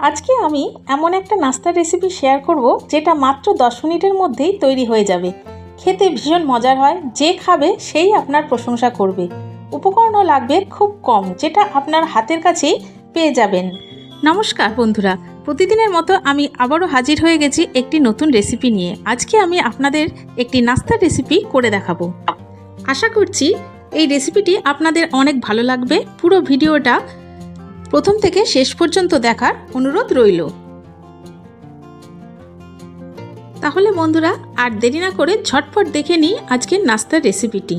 আজকে আমি এমন একটা নাস্তার রেসিপি শেয়ার করব যেটা মাত্র দশ মিনিটের মধ্যেই তৈরি হয়ে যাবে। খেতে ভীষণ মজার হয়, যে খাবে সেই আপনার প্রশংসা করবে। উপকরণও লাগবে খুব কম, যেটা আপনার হাতের কাছেই পেয়ে যাবেন। নমস্কার বন্ধুরা, প্রতিদিনের মতো আমি আবারও হাজির হয়ে গেছি একটি নতুন রেসিপি নিয়ে। আজকে আমি আপনাদের একটি নাস্তার রেসিপি করে দেখাবো। আশা করছি এই রেসিপিটি আপনাদের অনেক ভালো লাগবে। পুরো ভিডিওটা প্রথম থেকে শেষ পর্যন্ত দেখার অনুরোধ রইল। তাহলে বন্ধুরা, আর দেরি না করে ঝটপট দেখে নিই আজকের নাস্তার রেসিপিটি।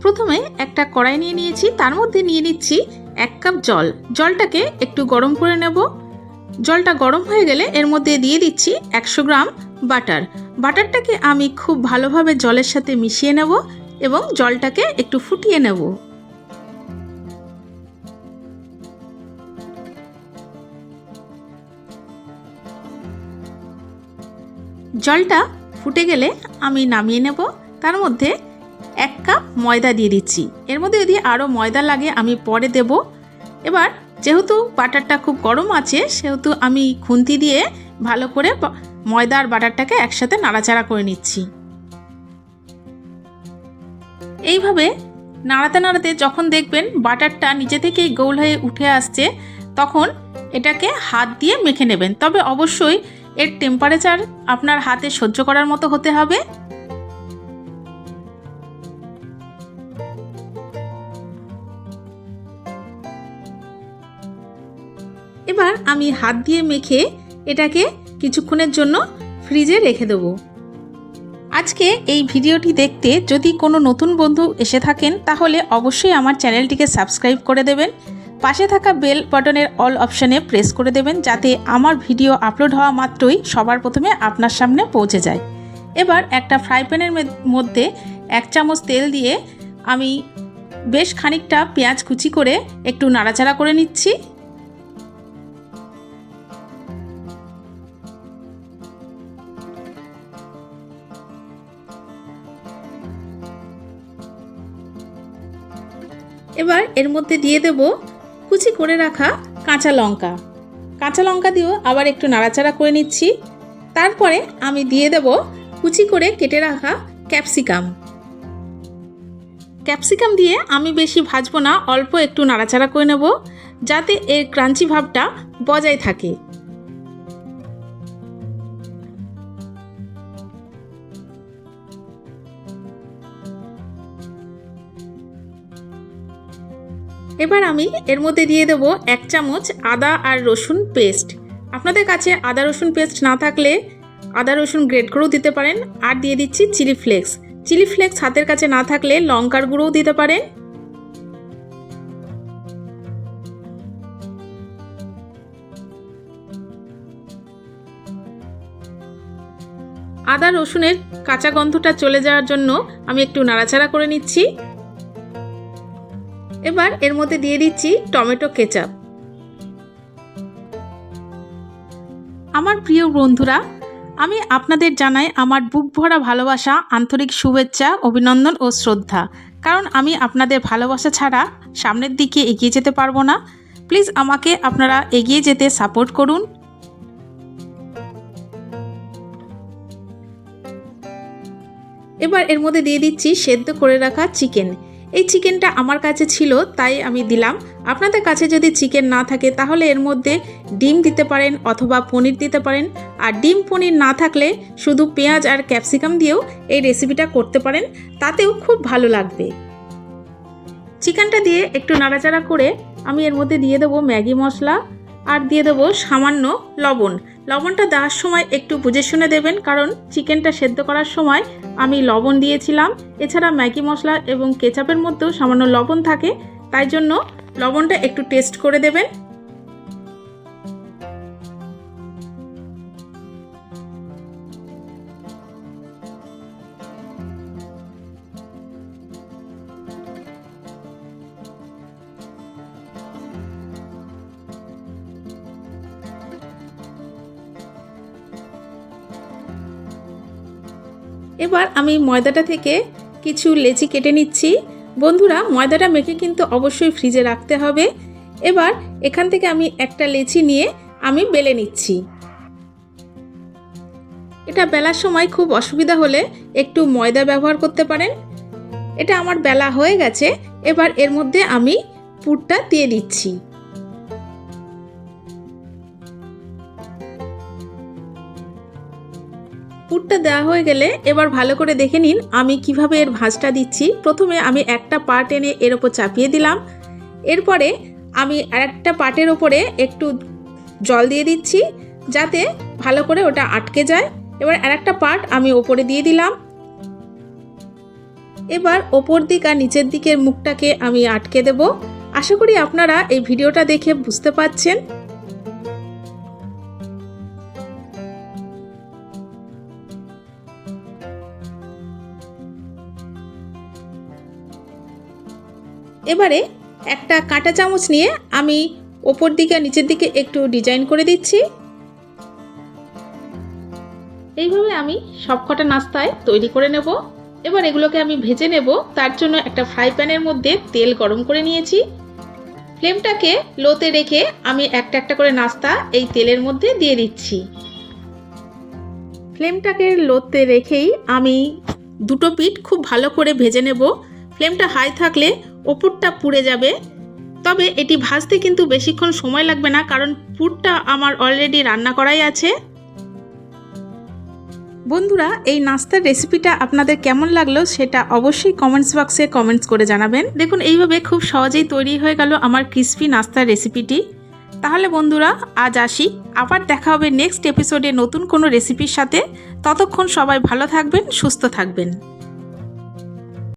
প্রথমে একটা কড়াই নিয়ে নিয়েছি, তার মধ্যে নিয়ে নিচ্ছি এক কাপ জল। জলটাকে একটু গরম করে নেব। জলটা গরম হয়ে গেলে এর মধ্যে দিয়ে দিচ্ছি একশো গ্রাম বাটার। বাটারটাকে আমি খুব ভালোভাবে জলের সাথে মিশিয়ে নেব এবং জলটাকে একটু ফুটিয়ে নেব। জলটা ফুটে গেলে আমি নামিয়ে নেব। তার মধ্যে এক কাপ ময়দা দিয়ে দিচ্ছি। এর মধ্যে যদি আরও ময়দা লাগে, আমি পরে দেব। এবার যেহেতু বাটারটা খুব গরম আছে, সেহেতু আমি খুন্তি দিয়ে ভালো করে ময়দা আর বাটারটাকে একসাথে নাড়াচাড়া করে নিচ্ছি। এইভাবে নাড়াতে নাড়াতে যখন দেখবেন বাটারটা নিজে থেকেই গোল হয়ে উঠে আসছে, তখন এটাকে হাত দিয়ে মেখে নেবেন। তবে অবশ্যই এর টেম্পারেচার আপনার হাতে সহ্য করার মতো হতে হবে। এবার আমি হাত দিয়ে মেখে এটাকে কিছুক্ষণের জন্য ফ্রিজে রেখে দেব। আজকে এই ভিডিওটি দেখতে যদি কোনো নতুন বন্ধু এসে থাকেন, তাহলে অবশ্যই আমার চ্যানেলটিকে সাবস্ক্রাইব করে দেবেন। পাশে থাকা বেল বাটনের অল অপশানে প্রেস করে দেবেন যাতে আমার ভিডিও আপলোড হওয়া মাত্রই সবার প্রথমে আপনার সামনে পৌঁছে যায়। এবার একটা ফ্রাই প্যানের মধ্যে এক চামচ তেল দিয়ে আমি বেশ খানিকটা পেঁয়াজ কুচি করে একটু নাড়াচাড়া করে নিচ্ছি। এবার এর মধ্যে দিয়ে দেব কুচি করে রাখা কাঁচা লঙ্কা। কাঁচা লঙ্কা দিয়েও আবার একটু নাড়াচাড়া করে নিচ্ছি। তারপরে আমি দিয়ে দেব কুচি করে কেটে রাখা ক্যাপসিকাম। ক্যাপসিকাম দিয়ে আমি বেশি ভাজবো না, অল্প একটু নাড়াচাড়া করে নেব, যাতে এর ক্রাঞ্চি ভাবটা বজায় থাকে। এবার আমি এর মধ্যে দিয়ে দেব এক চামচ আদা আর রসুন পেস্ট। আপনাদের কাছে আদা রসুন পেস্ট না থাকলে আদা রসুন গ্রেড করেও দিতে পারেন, আর দিয়ে দিচ্ছি চিলি ফ্লেক্স। চিলি ফ্লেক্স হাতের কাছে না থাকলে লঙ্কার গুঁড়োও দিতে পারেন। আদা রসুনের কাঁচা গন্ধটা চলে যাওয়ার জন্য আমি একটু নাড়াচাড়া করে নিচ্ছি। এবার এর মধ্যে দিয়ে দিচ্ছি টমেটো কেচাপ। আমার প্রিয় বন্ধুরা আমি আপনাদের জানাই আমার বুক ভরা ভালোবাসা আন্তরিক শুভেচ্ছা অভিনন্দন ও শ্রদ্ধা। কারণ আমি আপনাদের ভালোবাসা ছাড়া সামনের দিকে এগিয়ে যেতে পারব না। প্লিজ আমাকে আপনারা এগিয়ে যেতে সাপোর্ট করুন। এবার এর মধ্যে দিয়ে দিচ্ছি সেদ্ধ করে রাখা চিকেন। এই চিকেনটা আমার কাছে ছিল, তাই আমি দিলাম। আপনাদের কাছে যদি চিকেন না থাকে, তাহলে এর মধ্যে ডিম দিতে পারেন অথবা পনির দিতে পারেন। আর ডিম পনির না থাকলে শুধু পেঁয়াজ আর ক্যাপসিকাম দিয়েও এই রেসিপিটা করতে পারেন, তাতেও খুব ভালো লাগবে। চিকেনটা দিয়ে একটু নাড়াচাড়া করে আমি এর মধ্যে দিয়ে দেবো ম্যাগি মশলা আর দিয়ে দেবো সামান্য লবণ। লবণটা দেওয়ার সময় একটু বুঝে শুনে দেবেন, কারণ চিকেনটা সেদ্ধ করার সময় আমি লবণ দিয়েছিলাম। এছাড়া ম্যাগি মশলা এবং কেচাপের মধ্যেও সামান্য লবণ থাকে, তাই জন্য লবণটা একটু টেস্ট করে দেবেন। এবার আমি ময়দাটা থেকে কিছু লেচি কেটে নিচ্ছি। বন্ধুরা, ময়দাটা মেখে কিন্তু অবশ্যই ফ্রিজে রাখতে হবে। এবার এখান থেকে আমি একটা লেচি নিয়ে আমি বেলে নিচ্ছি। এটা বেলার সময় খুব অসুবিধা হলে একটু ময়দা ব্যবহার করতে পারেন। এটা আমার বেলা হয়ে গেছে, এবার এর মধ্যে আমি পুরটা দিয়ে দিচ্ছি। পুরটা দেওয়া হয়ে গেলে এবার ভালো করে দেখে নিন আমি কীভাবে এর ভাঁজটা দিচ্ছি। প্রথমে আমি একটা পার্ট এনে এর ওপর চাপিয়ে দিলাম। এরপরে আমি আরেকটা পার্টের ওপরে একটু জল দিয়ে দিচ্ছি যাতে ভালো করে ওটা আটকে যায়। এবার আরেকটা পার্ট আমি ওপরে দিয়ে দিলাম। এবার ওপর দিক আর নিচের দিকের মুখটাকে আমি আটকে দেব। আশা করি আপনারা এই ভিডিওটা দেখে বুঝতে পাচ্ছেন এবারে একটা কাঁটা চামচ নিয়ে আমি ওপর দিকে আর নিচের দিকে একটু ডিজাইন করে দিচ্ছি। এইভাবে আমি সবকটা নাস্তায় তৈরি করে নেব। এবার এগুলোকে আমি ভেজে নেব। তার জন্য একটা ফ্রাই প্যানের মধ্যে তেল গরম করে নিয়েছি। ফ্লেমটাকে লোতে রেখে আমি একটা একটা করে নাস্তা এই তেলের মধ্যে দিয়ে দিচ্ছি। ফ্লেমটাকে লোতে রেখেই আমি দুটো পিঠ খুব ভালো করে ভেজে নেব। ফ্লেমটা হাই থাকলে ওপরটা পুড়ে যাবে। তবে এটি ভাজতে কিন্তু বেশিক্ষণ সময় লাগবে না, কারণ পুরটা আমার অলরেডি রান্না করাই আছে। বন্ধুরা, এই নাস্তার রেসিপিটা আপনাদের কেমন লাগল সেটা অবশ্যই কমেন্টস বক্সে কমেন্টস করে জানাবেন। দেখুন, এইভাবে খুব সহজেই তৈরি হয়ে গেল আমার ক্রিসপি নাস্তার রেসিপিটি তাহলে বন্ধুরা, আজ আসি। আবার দেখা হবে নেক্সট এপিসোডে নতুন কোনো রেসিপির সাথে। ততক্ষণ সবাই ভালো থাকবেন, সুস্থ থাকবেন।